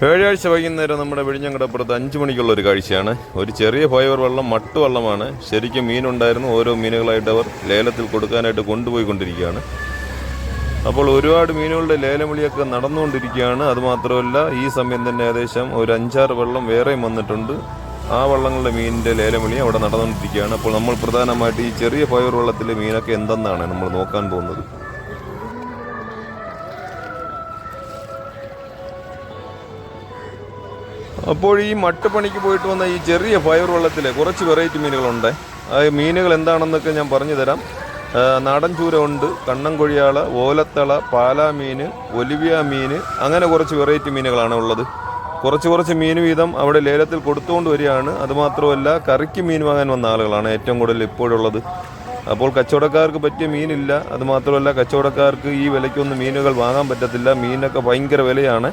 വ്യാഴാഴ്ച വൈകുന്നേരം നമ്മുടെ വിഴിഞ്ഞങ്കടപ്പുറത്ത് അഞ്ച് മണിക്കുള്ള ഒരു കാഴ്ചയാണ്. ഒരു ചെറിയ ഫൈബർ വെള്ളം മട്ടു വെള്ളമാണ്. ശരിക്കും മീനുണ്ടായിരുന്നു. ഓരോ മീനുകളായിട്ട് അവർ ലേലത്തിൽ കൊടുക്കാനായിട്ട് കൊണ്ടുപോയിക്കൊണ്ടിരിക്കുകയാണ്. അപ്പോൾ ഒരുപാട് മീനുകളുടെ ലേലം നടന്നുകൊണ്ടിരിക്കുകയാണ്. അതുമാത്രമല്ല ഈ സമയം തന്നെ ഏകദേശം ഒരു അഞ്ചാറ് വെള്ളം വേറെയും വന്നിട്ടുണ്ട്. ആ വള്ളങ്ങളുടെ മീനിന്റെ ലേലം അവിടെ നടന്നുകൊണ്ടിരിക്കുകയാണ്. അപ്പോൾ നമ്മൾ പ്രധാനമായിട്ട് ഈ ചെറിയ ഫയർ വെള്ളത്തിലെ മീനൊക്കെ എന്തെന്നാണ് നമ്മൾ നോക്കാൻ പോകുന്നത്? അപ്പോൾ ഈ മട്ടുപണിക്ക് പോയിട്ട് വന്ന ഈ ചെറിയ ഫയർ വെള്ളത്തിൽ കുറച്ച് വെറൈറ്റി മീനുകളുണ്ട്. ആ മീനുകൾ എന്താണെന്നൊക്കെ ഞാൻ പറഞ്ഞു തരാം നാടൻ ചൂര ഉണ്ട് കണ്ണൻകൊഴിയാള ഓലത്തള പാലാ മീൻ ഒലിവിയ മീൻ അങ്ങനെ കുറച്ച് വെറൈറ്റി മീനുകളാണ് ഉള്ളത്. കുറച്ച് കുറച്ച് മീൻ വീതം അവിടെ ലേലത്തിൽ കൊടുത്തുകൊണ്ട് വരികയാണ്. അതുമാത്രമല്ല കറിക്ക് മീൻ വാങ്ങാൻ വന്ന ആളുകളാണ് ഏറ്റവും കൂടുതൽ ഇപ്പോഴുള്ളത്. അപ്പോൾ കച്ചവടക്കാർക്ക് പറ്റിയ മീനില്ല. അതുമാത്രമല്ല കച്ചവടക്കാർക്ക് ഈ വിലയ്ക്കൊന്നും മീനുകൾ വാങ്ങാൻ പറ്റത്തില്ല. മീനൊക്കെ ഭയങ്കര വിലയാണ്.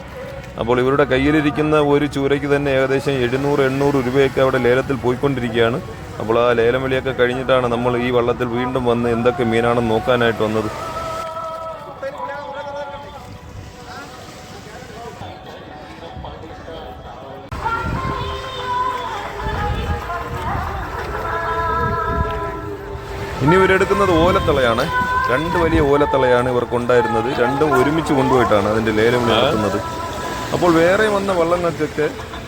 അപ്പോൾ ഇവരുടെ കയ്യിലിരിക്കുന്ന ഒരു ചൂരയ്ക്ക് തന്നെ ഏകദേശം എഴുന്നൂറ് എണ്ണൂറ് രൂപയൊക്കെ അവിടെ ലേലത്തിൽ പോയിക്കൊണ്ടിരിക്കുകയാണ്. അപ്പോൾ ആ ലേലം വിളിയൊക്കെ കഴിഞ്ഞിട്ടാണ് നമ്മൾ ഈ വള്ളത്തിൽ വീണ്ടും വന്ന് എന്തൊക്കെ മീനാണെന്ന് നോക്കാനായിട്ട് വന്നത്. ഇനി ഇവരെടുക്കുന്നത് ഓലത്തളയാണ്. രണ്ട് വലിയ ഓലത്തളയാണ് ഇവർക്കുണ്ടായിരുന്നത് രണ്ടും ഒരുമിച്ച് കൊണ്ടുപോയിട്ടാണ് അതിന്റെ ലേലം നടത്തുന്നത്. അപ്പോൾ വേറെ വന്ന വള്ളങ്ങൾക്കൊക്കെ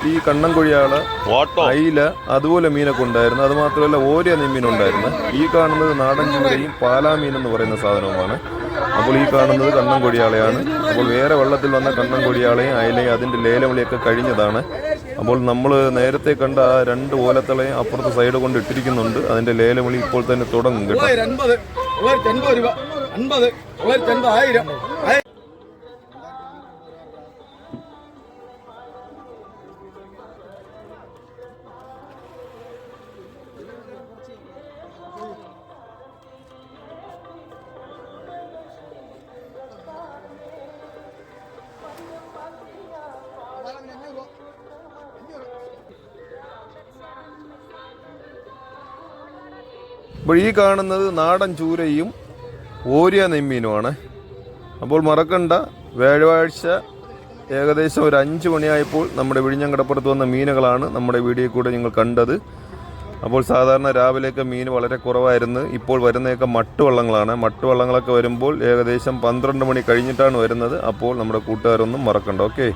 ഈ കണ്ണൻകുഴിയാൾ അയില അതുപോലെ മീനൊക്കെ ഉണ്ടായിരുന്നു. അത് മാത്രമല്ല ഓരിയ നെമ്മീൻ ഉണ്ടായിരുന്നു ഈ കാണുന്നത് നാടൻ ചൂരയും പാലാ മീൻ എന്ന് പറയുന്ന സാധനവുമാണ്. അപ്പോൾ ഈ കാണുന്നത് കണ്ണൻ കൊടിയാളയാണ് അപ്പോൾ വേറെ വെള്ളത്തിൽ വന്ന കണ്ണൻ കൊടിയാളയും അയിലയും അതിന്റെ ലേലവിളിയൊക്കെ കഴിഞ്ഞതാണ്. അപ്പോൾ നമ്മൾ നേരത്തെ കണ്ട ആ രണ്ട് ഓലത്തളയും അപ്പുറത്തെ സൈഡ് കൊണ്ട് ഇട്ടിരിക്കുന്നുണ്ട്. അതിന്റെ ലേലവിളി ഇപ്പോൾ തന്നെ തുടങ്ങും കേട്ടോ. അപ്പോൾ ഈ കാണുന്നത് നാടൻ ചൂരയും ഓരിയ നെമ്മീനുമാണ് അപ്പോൾ മറക്കണ്ട വ്യാഴാഴ്ച ഏകദേശം ഒരു അഞ്ച് മണിയായപ്പോൾ നമ്മുടെ വിഴിഞ്ഞങ്കടപ്പുറത്ത് വന്ന മീനുകളാണ് നമ്മുടെ വീഡിയോ കൂടെ നിങ്ങൾ കണ്ടത്. അപ്പോൾ സാധാരണ രാവിലെയൊക്കെ മീൻ വളരെ കുറവായിരുന്നു ഇപ്പോൾ വരുന്നതൊക്കെ മട്ടുവള്ളങ്ങളാണ്. മട്ടുവള്ളങ്ങളൊക്കെ വരുമ്പോൾ ഏകദേശം പന്ത്രണ്ട് മണി കഴിഞ്ഞിട്ടാണ് വരുന്നത് അപ്പോൾ നമ്മുടെ കൂട്ടുകാരൊന്നും മറക്കണ്ട ഓക്കെ?